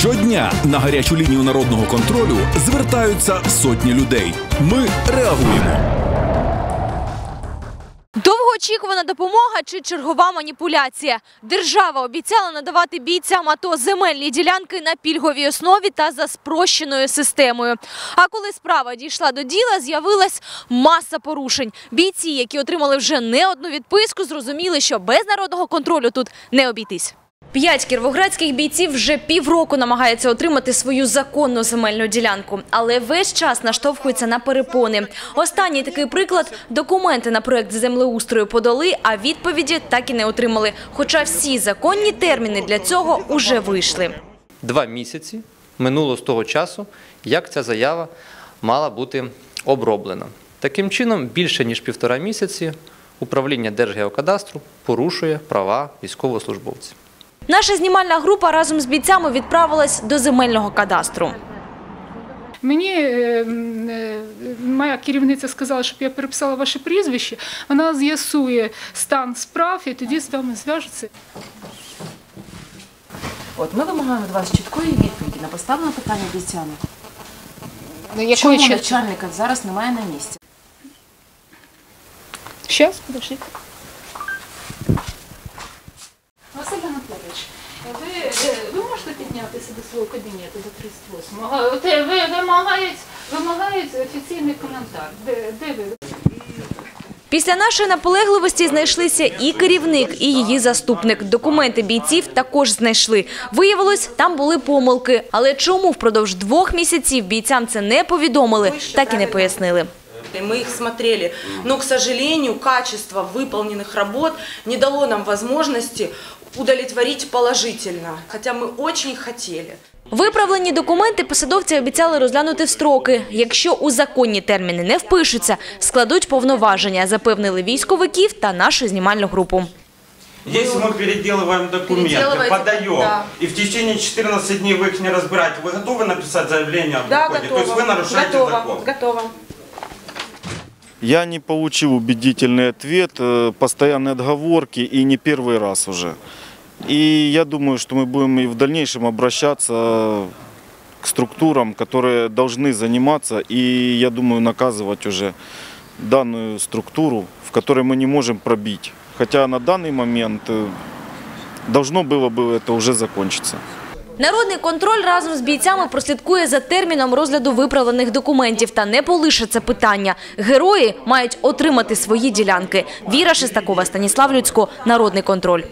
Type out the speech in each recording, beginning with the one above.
Щодня на гарячу лінію народного контролю звертаються сотні людей. Ми реагуємо. Довгоочікувана допомога чи чергова маніпуляція. Держава обіцяла надавати бійцям АТО земельні ділянки на пільговій основі та за спрощеною системою. А коли справа дійшла до діла, з'явилась маса порушень. Бійці, які отримали вже не одну відписку, зрозуміли, що без народного контролю тут не обійтись. П'ять кіровоградських бійців вже півроку намагаються отримати свою законну земельну ділянку, але весь час наштовхуються на перепони. Останній такий приклад – документи на проект землеустрою подали, а відповіді так і не отримали. Хоча всі законні терміни для цього уже вийшли. Два місяці минуло з того часу, як ця заява мала бути оброблена. Таким чином, більше ніж півтора місяці управління Держгеокадастру порушує права військовослужбовців. Наша знімальна група разом з бійцями відправилась до земельного кадастру. Мені е, е, моя керівниця сказала, щоб я переписала ваше прізвище. Вона з'ясує стан справ і тоді з вами зв'яжеться. От ми вимагаємо від вас чіткої відповіді на поставлене питання бійцями. Якої Чому чітко? начальника зараз немає на місці? Щас, подожди. Ви, ви можете піднятися до свого кабінету до 38-го? А, е, Ви вимагають, вимагають офіційний коментар. Де, де ви? Після нашої наполегливості знайшлися і керівник, і її заступник. Документи бійців також знайшли. Виявилось, там були помилки. Але чому впродовж двох місяців бійцям це не повідомили, так і не пояснили И Мы их смотрели, но, к сожалению, качество выполненных работ не дало нам возможности удовлетворить положительно, хотя мы очень хотели. Виправлені документи посадовці обіцяли розглянути в строки. Якщо у законні терміни не впишуться, складуть повноваження, запевнили військовиків та нашу знімальну групу. Если мы переделываем документы, Переделываете, подаем, да. и в течение 14 дней вы их не разбираете, вы готовы написать заявление об Да, уходе? готово. То есть вы нарушаете готово, закон? готово. Я не получил убедительный ответ, э, постоянные отговорки и не первый раз уже. И я думаю, что мы будем и в дальнейшем обращаться к структурам, которые должны заниматься, и я думаю наказывать уже данную структуру, в которой мы не можем пробить. Хотя на данный момент э, должно было бы это уже закончиться. Народний контроль разом з бійцями прослідкує за терміном розгляду виправлених документів та не полише це питання. Герої мають отримати свої ділянки. Віра Шестакова, Станіслав Людсько, Народний контроль.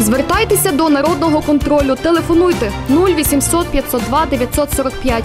Звертайтеся до народного контролю. Телефонуйте 0800 502 945